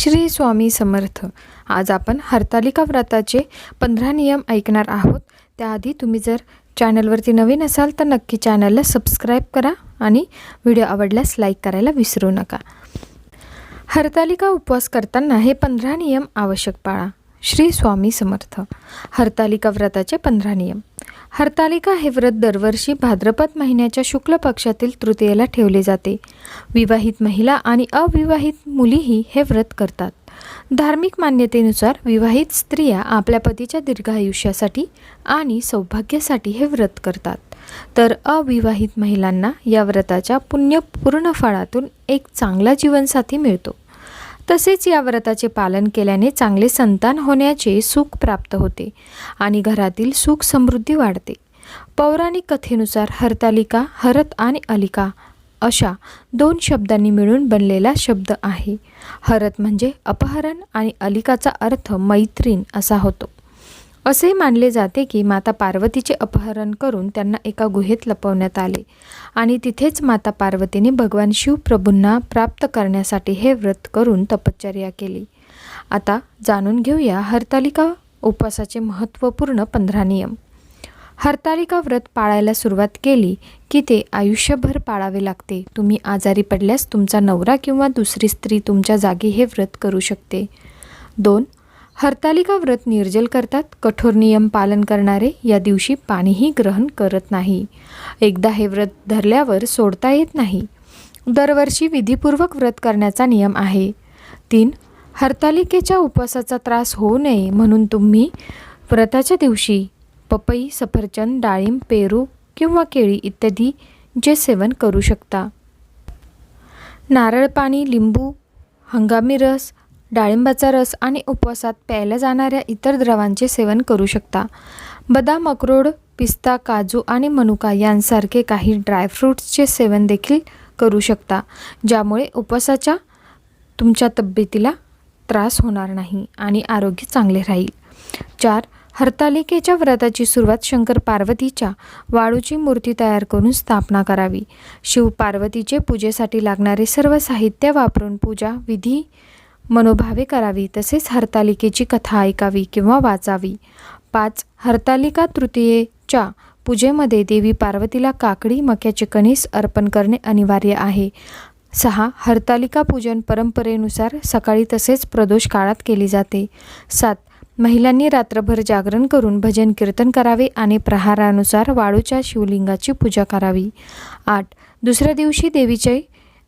श्री स्वामी समर्थ. आज आपण हरतालिका व्रताचे पंधरा नियम ऐकणार आहोत. त्याआधी तुम्ही जर चॅनलवरती नवीन असाल तर नक्की चॅनलला सबस्क्राईब करा आणि व्हिडिओ आवडल्यास लाईक करायला विसरू नका. हरतालिका उपवास करताना हे पंधरा नियम आवश्यक पाळा. श्री स्वामी समर्थ. हरतालिका व्रताचे पंधरा नियम. हरतालिका हे व्रत दरवर्षी भाद्रपद महिन्याच्या शुक्ल पक्षातील तृतीयेला ठेवले जाते. विवाहित महिला आणि अविवाहित मुलीही हे व्रत करतात. धार्मिक मान्यतेनुसार विवाहित स्त्रिया आपल्या पतीच्या दीर्घायुष्यासाठी आणि सौभाग्यासाठी हे व्रत करतात. तर अविवाहित महिलांना या व्रताच्या पुण्यपूर्ण फळातून एक चांगला जीवनसाथी मिळतो. तसेच या व्रताचे पालन केल्याने चांगले संतान होण्याचे सुख प्राप्त होते आणि घरातील सुख समृद्धी वाढते. पौराणिक कथेनुसार हरतालिका हरत आणि अलिका अशा दोन शब्दांनी मिळून बनलेला शब्द आहे. हरत म्हणजे अपहरण आणि अलिकाचा अर्थ मैत्रीण असा होतो. असे मानले जाते की माता पार्वतीचे अपहरण करून त्यांना एका गुहेत लपवण्यात आले. आणि तिथेच माता पार्वतीने भगवान शिवप्रभूंना प्राप्त करण्यासाठी हे व्रत करून तपश्चर्या केली. आता जाणून घेऊया हरतालिका उपवासाचे महत्त्वपूर्ण पंधरा नियम. हरतालिका व्रत पाळायला सुरुवात केली की ते आयुष्यभर पाळावे लागते. तुम्ही आजारी पडल्यास तुमचा नवरा किंवा दुसरी स्त्री तुमच्या जागी हे व्रत करू शकते. दोन हरतालिका व्रत निर्जल करतात. कठोर नियम पालन करणारे या दिवशी पाणीही ग्रहण करत नाही. एकदा हे व्रत धरल्यावर सोडता येत नाही. दरवर्षी विधीपूर्वक व्रत करण्याचा नियम आहे. तीन हरतालिकेच्या उपवासाचा त्रास होऊ नये म्हणून तुम्ही व्रताच्या दिवशी पपई सफरचंद डाळिंब पेरू किंवा केळी इत्यादी जे सेवन करू शकता. नारळ पाणी लिंबू हंगामी रस डाळिंबाचा रस आणि उपवासात प्यायला जाणाऱ्या इतर द्रवांचे सेवन करू शकता. बदाम अक्रोड पिस्ता काजू आणि मनुका यांसारखे काही ड्रायफ्रूट्सचे सेवन देखील करू शकता ज्यामुळे उपवासाच्या तुमच्या तब्येतीला त्रास होणार नाही आणि आरोग्य चांगले राहील. चार हरतालिकेच्या व्रताची सुरुवात शंकर पार्वतीच्या वाळूची मूर्ती तयार करून स्थापना करावी. शिव पार्वतीचे पूजेसाठी लागणारे सर्व साहित्य वापरून पूजा विधी मनोभावे करावी तसेच हरतालिकेची कथा ऐकावी किंवा वाचावी. पाच हरतालिका तृतीयेच्या पूजेमध्ये देवी पार्वतीला काकडी मक्याचे कणीस अर्पण करणे अनिवार्य आहे. सहा हरतालिका पूजन परंपरेनुसार सकाळी तसेच प्रदोष काळात केली जाते. सात महिलांनी रात्रभर जागरण करून भजन कीर्तन करावे आणि प्रहारानुसार वाळूच्या शिवलिंगाची पूजा करावी. आठ दुसऱ्या दिवशी देवीचे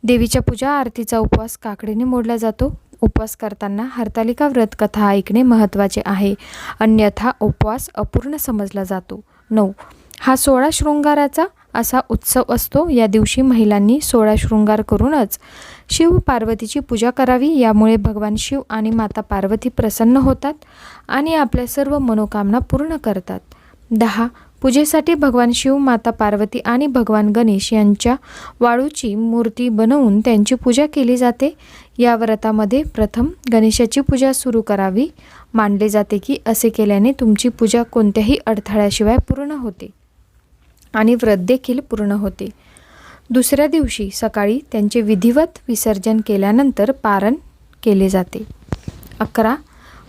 देवीच्या पूजा आरतीचा उपवास काकडीने मोडला जातो. उपवास करताना हरतालिका व्रत कथा ऐकणे महत्त्वाचे आहे. अन्यथा उपवास अपूर्ण समजला जातो. नऊ. हा सोळा शृंगाराचा असा उत्सव असतो. या दिवशी महिलांनी सोळा शृंगार करूनच शिव पार्वतीची पूजा करावी. यामुळे भगवान शिव आणि माता पार्वती प्रसन्न होतात आणि आपल्या सर्व मनोकामना पूर्ण करतात. दहा. पूजेसाठी भगवान शिव माता पार्वती आणि भगवान गणेश यांच्या वाळूची मूर्ती बनवून त्यांची पूजा केली जाते. या व्रतामध्ये प्रथम गणेशाची पूजा सुरू करावी. मानले जाते की असे केल्याने तुमची पूजा कोणत्याही अडथळ्याशिवाय पूर्ण होते आणि व्रत देखील पूर्ण होते. दुसऱ्या दिवशी सकाळी त्यांचे विधिवत विसर्जन केल्यानंतर पारण केले जाते. अकरा.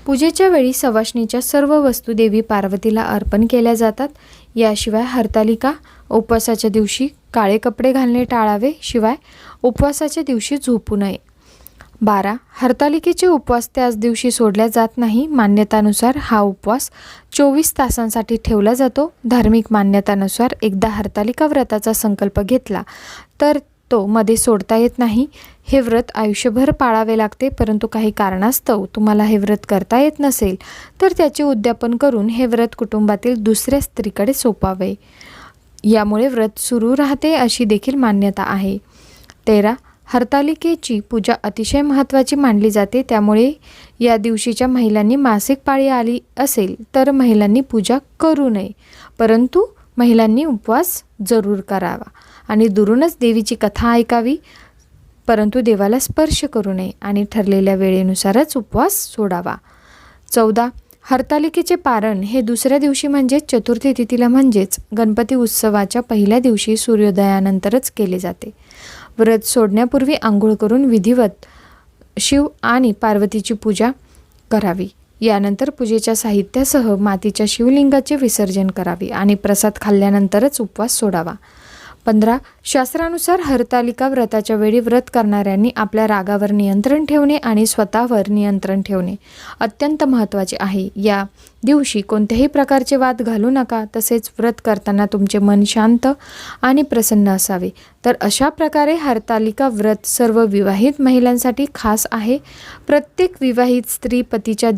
पूजेच्या वेळी सवाष्णीच्या सर्व वस्तू देवी पार्वतीला अर्पण केल्या जातात. याशिवाय हरतालिका उपवासाच्या दिवशी काळे कपडे घालणे टाळावे शिवाय उपवासाच्या दिवशी झोपू नये. बारा. हरतालिकेचे उपवास त्याच दिवशी सोडल्या जात नाही. मान्यतानुसार हा उपवास चोवीस तासांसाठी ठेवला जातो. धार्मिक मान्यतानुसार एकदा हरतालिका व्रताचा संकल्प घेतला तर तो मध्ये सोडता येत नाही. हे व्रत आयुष्यभर पाळावे लागते परंतु काही कारणास्तव तुम्हाला हे व्रत करता येत नसेल तर त्याचे उद्यापन करून हे व्रत कुटुंबातील दुसऱ्या स्त्रीकडे सोपावे. यामुळे व्रत सुरू राहते अशी देखील मान्यता आहे. तेरा. हरतालिकेची पूजा अतिशय महत्त्वाची मानली जाते. त्यामुळे या दिवशीच्या महिलांनी मासिक पाळी आली असेल तर महिलांनी पूजा करू नये. परंतु महिलांनी उपवास जरूर करावा. आणि दुरूनच देवीची कथा ऐकावी परंतु देवाला स्पर्श करू नये आणि ठरलेल्या वेळेनुसारच उपवास सोडावा. चौदा. हरतालिकेचे पारण हे दुसऱ्या दिवशी म्हणजेच चतुर्थी तिथीला म्हणजेच गणपती उत्सवाच्या पहिल्या दिवशी सूर्योदयानंतरच केले जाते. व्रत सोडण्यापूर्वी आंघोळ करून विधिवत शिव आणि पार्वतीची पूजा करावी. यानंतर पूजेच्या साहित्यासह मातीच्या शिवलिंगाचे विसर्जन करावे आणि प्रसाद खाल्ल्यानंतरच उपवास सोडावा. पंधरा शास्त्रानुसार हरतालिका व्रताच्या वेळी व्रत करणाऱ्यांनी आपल्या रागावर नियंत्रण ठेवणे आणि स्वतःवर नियंत्रण ठेवणे अत्यंत महत्त्वाचे आहे. या दिवशी कोणत्याही प्रकारचे वाद घालू नका तसेच व्रत करताना तुमचे मन शांत आणि प्रसन्न असावे. तर अशा प्रकारे हरतालिका व्रत सर्व विवाहित महिलांसाठी खास आहे. प्रत्येक विवाहित स्त्री पतीच्या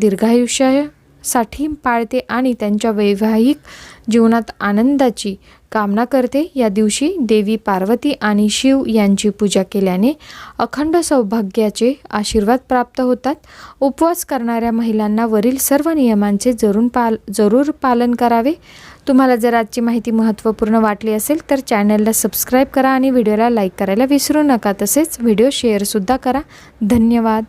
साठी पाळते आणि त्यांच्या वैवाहिक जीवनात आनंदाची कामना करते. या दिवशी देवी पार्वती आणि शिव यांची पूजा केल्याने अखंड सौभाग्याचे आशीर्वाद प्राप्त होतात. उपवास करणाऱ्या महिलांना वरील सर्व नियमांचे जरूर पाल जरूर पालन करावे. तुम्हाला जर आजची माहिती महत्त्वपूर्ण वाटली असेल तर चॅनलला सबस्क्राईब करा आणि व्हिडिओला लाईक करायला विसरू नका. तसेच व्हिडिओ शेअरसुद्धा करा. धन्यवाद.